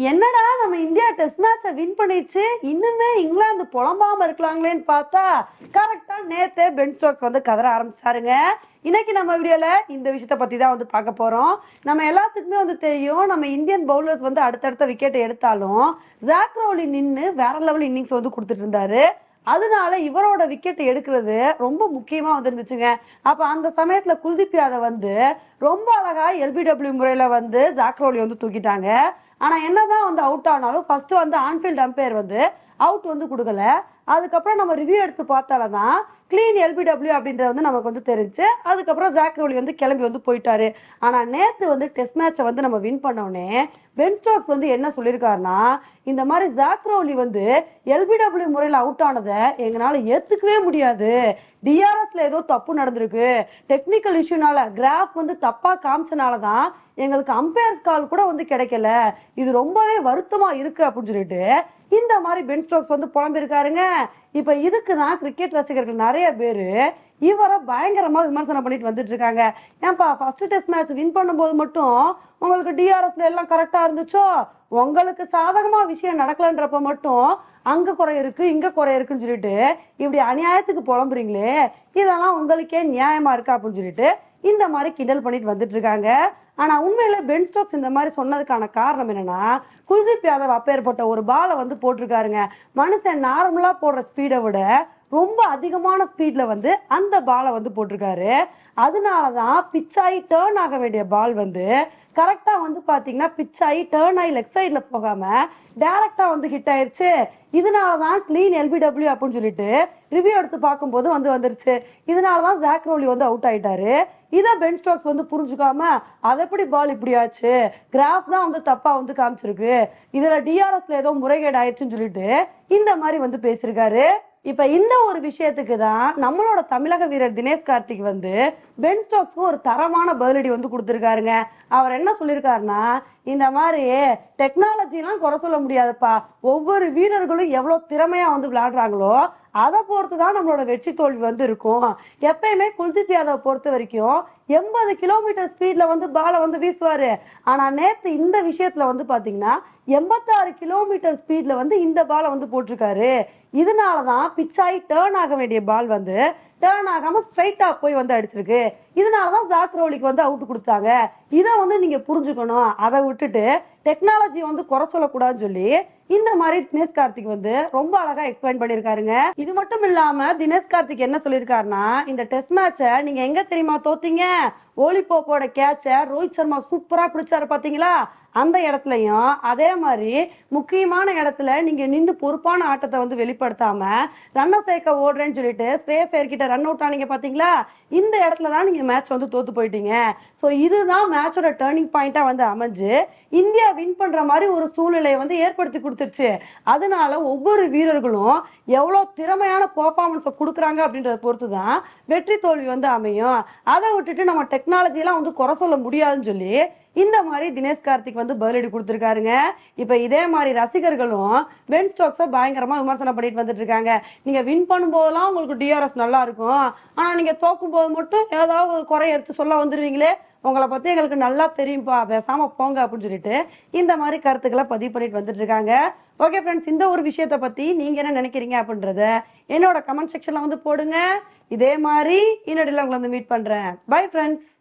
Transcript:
என்னடா நம்ம India test மேட்சை வின் பண்ணிடுச்சு? இன்னுமே இங்கிலாந்து புலம்பாம இருக்கலாங்களேன்னு பார்த்தா கரெக்டா நேத்தே பென் ஸ்டோக்ஸ் வந்து கதற ஆரம்பிச்சாருங்க. இன்னைக்கு நம்ம வீடியோல இந்த விஷயத்த பத்தி தான் வந்து பார்க்க போறோம். நம்ம எல்லாத்துக்குமே வந்து தெரியும் நம்ம இந்தியன் பவுலர்ஸ் வந்து அடுத்தடுத்த விக்கெட் எடுத்தாலும் ஜாக்ரோலி நின்று வேற லெவல் இன்னிங்ஸ் வந்து கொடுத்துட்டு இருந்தாரு. அதனால இவரோட விக்கெட் எடுக்கிறது ரொம்ப முக்கியமா வந்துருந்துச்சுங்க. அப்ப அந்த சமயத்துல குல்தீப் யாதவ் வந்து ரொம்ப அழகா எல்பிடபிள்யூ முறையில வந்து ஜாக்ரோலி வந்து தூக்கிட்டாங்க. ஆனால் என்னதான் வந்து அவுட் ஆனாலும் ஃபர்ஸ்ட் வந்து ஆன்ஃபீல்ட் அம்பையர் வந்து அவுட் வந்து கொடுக்கல. அதுக்கப்புறம் நம்ம ரிவ்யூ எடுத்து பார்த்தால தான் க்ளீன் எல்பிடபிள்யூ அப்படின்றது வந்து நமக்கு வந்து தெரிஞ்சு அதுக்கப்புறம் ஜாக்ரோலி வந்து கிளம்பி வந்து போயிட்டாரு. ஆனால் நேற்று வந்து டெஸ்ட் மேட்சை வந்து நம்ம வின் பண்ணோடனே பென் ஸ்டோக்ஸ் வந்து என்ன சொல்லியிருக்காருன்னா இந்த மாதிரி ஜாக்ரோலி வந்து எல்பிடபிள்யூ முறையில் அவுட் ஆனதை எங்களால் ஏற்றுக்கவே முடியாது. டிஆர்எஸ்ல ஏதோ தப்பு நடந்திருக்கு. டெக்னிக்கல் இஷ்யூனால கிராஃப் வந்து தப்பா காமிச்சனால தான் எங்களுக்கு அம்பையர்ஸ் கால் கூட வந்து கிடைக்கல. இது ரொம்பவே வருத்தமா இருக்கு அப்படின்னு சொல்லிட்டு இந்த மாதிரி பென் ஸ்டோக்ஸ் வந்து புலம்பிருக்காருங்க இப்ப இதுக்கு தான் கிரிக்கெட் ரசிகர்கள் நிறைய பேர் இவரை பயங்கரமாக விமர்சனம் பண்ணிட்டு வந்துட்டு இருக்காங்க ஏன்பா ஃபர்ஸ்ட் டெஸ்ட் மேட்ச் வின் பண்ணும்போது மட்டும் உங்களுக்கு டிஆர்எஸ்ல எல்லாம் கரெக்டாக இருந்துச்சோ? உங்களுக்கு சாதகமாக விஷயம் நடக்கலன்றப்ப மட்டும் அங்கே குறை இருக்கு இங்கே குறை இருக்குன்னு சொல்லிட்டு இப்படி அநியாயத்துக்கு புலம்புறீங்களே? இதெல்லாம் உங்களுக்கே நியாயமா இருக்கா அப்படின்னு சொல்லிட்டு இந்த மாதிரி கிண்டல் பண்ணிட்டு வந்துட்டு இருக்காங்க ஆனா உண்மையில பென் ஸ்டோக்ஸ் இந்த மாதிரி சொன்னதுக்கான காரணம் என்னன்னா குல்தீப் யாதவ் அப்பேற்பட்ட ஒரு பாலை வந்து போட்டிருக்காருங்க. மனுஷன் நார்மலா போடுற ஸ்பீடை விட ரொம்ப அதிகமான ஸ்பீட்ல வந்து அந்த பாலை வந்து போட்டிருக்காரு. அதனாலதான் பிச்சாயி டேர்ன் ஆக வேண்டிய பால் வந்து கரெக்டா வந்து பாத்தீங்கன்னா பிச்சாயி டேர்ன் ஆகி லெக் சைட்ல போகாம டைரக்டா வந்து ஹிட் ஆயிருச்சு. இதனாலதான் க்ளீன் எல்பிடபிள்யூ அப்படின்னு சொல்லிட்டு ரிவ்யூ எடுத்து பார்க்கும்போது வந்து வந்துருச்சு. இதனாலதான் ஜாக்ரோலி வந்து அவுட் ஆயிட்டாரு. இதை பென் ஸ்டாக்ஸ் வந்து புரிஞ்சுக்காம அது எப்படி பால் இப்படி ஆச்சு? கிராஃப் தான் வந்து தப்பா வந்து காமிச்சிருக்கு. இதுல டிஆர்எஸ்ல ஏதோ முறைகேடு ஆயிடுச்சுன்னு சொல்லிட்டு இந்த மாதிரி வந்து பேசியிருக்காரு. இப்ப இந்த ஒரு விஷயத்துக்கு தான் நம்மளோட தமிழக வீரர் தினேஷ் கார்த்திக் வந்து பென் ஸ்டாக்ஸ்க்கு ஒரு தரமான பதிலடி வந்து கொடுத்துருக்காருங்க. அவர் என்ன சொல்லியிருக்காருன்னா இந்த மாதிரி டெக்னாலஜிலாம் குறை சொல்ல முடியாதுப்பா. ஒவ்வொரு வீரர்களும் எவ்வளோ திறமையா வந்து விளையாடுறாங்களோ அதை பொறுத்து தான் நம்மளோட வெற்றி தோல்வி வந்து இருக்கும் எப்பயுமே குல்தீப் யாதவ் பொறுத்த வரைக்கும் எண்பது கிலோமீட்டர் ஸ்பீட்ல வந்து பாலை வந்து வீசுவாரு. ஆனா நேத்து இந்த விஷயத்துல வந்து பாத்தீங்கன்னா எண்பத்தாறு கிலோமீட்டர் ஸ்பீட்ல வந்து இந்த பாலை வந்து போட்டிருக்காரு. இதனாலதான் பிச்சாயி டேர்ன் ஆக வேண்டிய பால் வந்து டேர்ன் ஆகாம ஸ்ட்ரைட்டா போய் வந்து அடிச்சிருக்கு. இதனாலதான் ஜாக்ரோலிக்கு வந்து அவுட் கொடுத்தாங்க. இதை வந்து நீங்க புரிஞ்சுக்கணும். அதை விட்டுட்டு டெக்னாலஜி வந்து குறை சொல்லக்கூடாதுன்னு சொல்லி இந்த மாதிரி தினேஷ் கார்த்திக் வந்து ரொம்ப அழகா எக்ஸ்பிளைன் பண்ணிருக்காருங்க இது மட்டும் இல்லாம தினேஷ் கார்த்திக் என்ன சொல்லியிருக்காருன்னா இந்த டெஸ்ட் மேட்சை நீங்க எங்க தெரியுமா தோத்தீங்க? ஓலிபோப்போட கேட்சை ரோஹித் சர்மா சூப்பரா பிடிச்சாரு பாத்தீங்களா? அந்த இடத்துலயும் அதே மாதிரி முக்கியமான இடத்துல நீங்க நின்று பொறுப்பான ஆட்டத்தை வந்து வெளிப்படுத்தாம ரன்னை சேர்க்க ஓடுறேன்னு சொல்லிட்டு ஸ்ரேயஸ் கிட்ட ரன் அவுட் ஆனீங்க பாத்தீங்களா? இந்த இடத்துல தான் நீங்க மேட்ச் வந்து தோத்து போயிட்டீங்க. ஸோ இதுதான் மேட்சோட டேர்னிங் பாயிண்டா வந்து அமைஞ்சு இந்தியா வின் பண்ற மாதிரி ஒரு சூழ்நிலையை வந்து ஏற்படுத்தி கொடுத்துருச்சு. அதனால ஒவ்வொரு வீரர்களும் எவ்வளோ திறமையான பர்ஃபார்மன்ஸை கொடுக்குறாங்க அப்படின்றத பொறுத்து தான் வெற்றி தோல்வி வந்து அமையும். அதை விட்டுட்டு நம்ம டெக்னாலஜிலாம் வந்து குறை சொல்ல முடியாதுன்னு சொல்லி இந்த மாதிரி தினேஷ் கார்த்திக் வந்து பதிலடி கொடுத்துருக்காருங்க. இப்போ இதே மாதிரி ரசிகர்களும் பென் ஸ்டோக்ஸை பயங்கரமாக விமர்சனம் பண்ணிட்டு வந்துட்டு இருக்காங்க. நீங்கள் வின் பண்ணும்போதெல்லாம் உங்களுக்கு டிஆர்எஸ் நல்லா இருக்கும். ஆனால் நீங்கள் தோக்கும் போது மட்டும் ஏதாவது ஒரு குறை எடுத்து சொல்ல வந்துடுவீங்களே உங்களை பத்தி எங்களுக்கு நல்லா தெரியும்பா பேசாம போங்க அப்படின்னு சொல்லிட்டு இந்த மாதிரி கருத்துக்களை பதிவு பண்ணிட்டு வந்துட்டு இருக்காங்க ஓகே ஃப்ரெண்ட்ஸ் இந்த ஒரு விஷயத்த பத்தி நீங்க என்ன நினைக்கிறீங்க அப்படின்றத என்னோட கமெண்ட் செக்ஷன்ல வந்து போடுங்க. இதே மாதிரி இன்னொடையில உங்களை வந்து மீட் பண்றேன். Bye friends